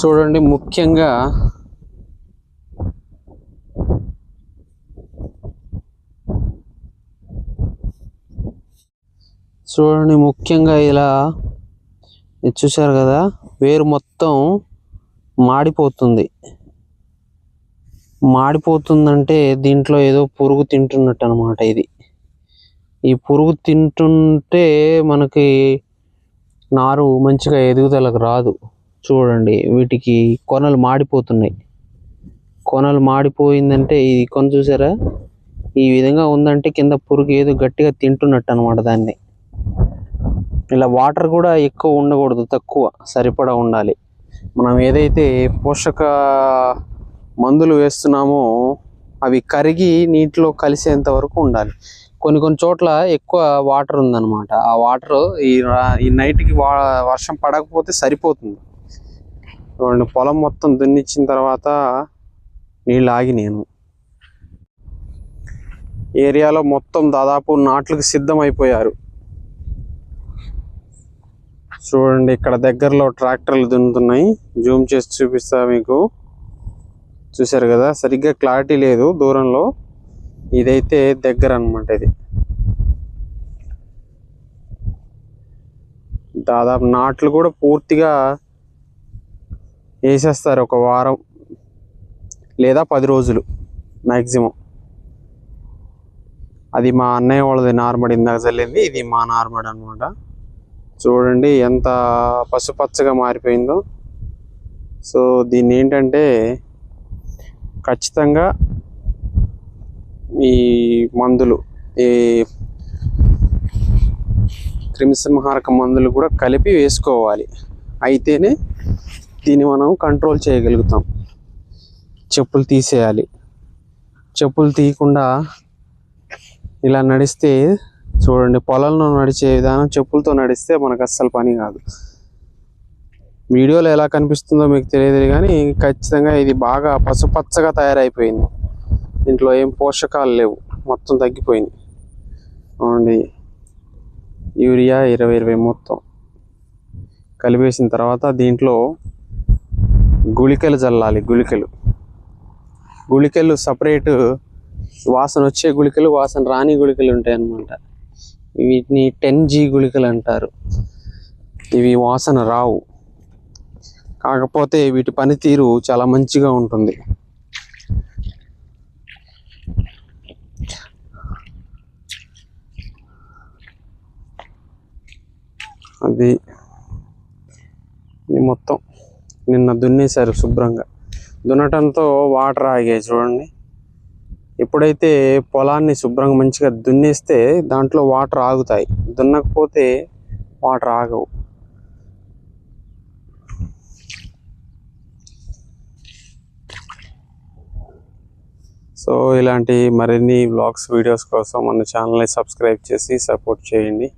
చూడండి ముఖ్యంగా చూడండి ముఖ్యంగా ఇలా చూశారు కదా వేరు మొత్తం మాడిపోతుంది. మాడిపోతుందంటే దీంట్లో ఏదో పురుగు తింటున్నట్టు అనమాట ఇది. ఈ పురుగు తింటుంటే మనకి నారు మంచిగా ఎదుగుదలకు రాదు. చూడండి వీటికి కొనలు మాడిపోతున్నాయి. కొనలు మాడిపోయిందంటే ఇది కొన చూసారా? ఈ విధంగా ఉందంటే కింద పురుగు ఏదో గట్టిగా తింటున్నట్టు అనమాట దాన్ని. ఇలా వాటర్ కూడా ఎక్కువ ఉండకూడదు తక్కువ సరిపడా ఉండాలి. మనం ఏదైతే పోషక మందులు వేస్తున్నామో అవి కరిగి నీటిలో కలిసేంత వరకు ఉండాలి. కొన్ని కొన్ని చోట్ల ఎక్కువ వాటర్ ఉందన్నమాట. ఆ వాటర్ ఈ ఈ నైట్కి వా వర్షం పడకపోతే సరిపోతుంది. చూడండి పొలం మొత్తం దున్నిచ్చిన తర్వాత నీళ్ళు ఆగి నేను. ఏరియాలో మొత్తం దాదాపు నాట్లకు సిద్ధమైపోయారు. చూడండి ఇక్కడ దగ్గరలో ట్రాక్టర్లు దున్నుతున్నాయి. జూమ్ చేసి చూపిస్తా మీకు. చూశారు కదా సరిగ్గా క్లారిటీ లేదు దూరంలో. ఇదైతే దగ్గర అనమాట ఇది. దాదాపు నాట్లు కూడా పూర్తిగా వేసేస్తారు ఒక వారం లేదా పది రోజులు మ్యాక్సిమం అది మా అన్నయ్య వాళ్ళది నార్మల్ ఇందాక చల్లింది ఇది మా నార్మల్ అన్నమాట. చూడండి ఎంత పసుపచ్చగా మారిపోయిందో. సో దీన్ని ఏంటంటే ఖచ్చితంగా ఈ మందులు ఈ క్రిమిసంహారక మందులు కూడా కలిపి వేసుకోవాలి. అయితేనే దీన్ని మనం కంట్రోల్ చేయగలుగుతాం. చెప్పులు తీసేయాలి. చెప్పులు తీయకుండా ఇలా నడిస్తే చూడండి పొలంలో నడిచే విధానం చెప్పులతో నడిస్తే మనకు అస్సలు పని కాదు. వీడియోలో ఎలా కనిపిస్తుందో మీకు తెలియదు కానీ ఖచ్చితంగా ఇది బాగా పసుపచ్చగా తయారైపోయింది. దీంట్లో ఏం పోషకాలు లేవు. మొత్తం తగ్గిపోయింది. అవునండి యూరియా ఇరవై ఇరవై మొత్తం కలిపేసిన తర్వాత దీంట్లో గుళికలు చల్లాలి గుళికలు. గుళికలు సపరేట్ వాసన వచ్చే గుళికలు వాసన రాని గుళికలు ఉంటాయి అన్నమాట వీటిని టెన్ జీ గుళికలు అంటారు. ఇవి వాసన రావు. కాకపోతే వీటి పనితీరు చాలా మంచిగా ఉంటుంది. అది మొత్తం. నిన్న దున్నేశారు శుభ్రంగా. దున్నటంతో వాటర్ ఆగాయి చూడండి. ఎప్పుడైతే పొలాన్ని శుభ్రంగా మంచిగా దున్నేస్తే దాంట్లో వాటర్ ఆగుతాయి. దున్నకపోతే వాటర్ ఆగవు. సో ఇలాంటి మరిన్ని వ్లాగ్స్ వీడియోస్ కోసం మన ఛానల్ని సబ్స్క్రైబ్ చేసి సపోర్ట్ చేయండి.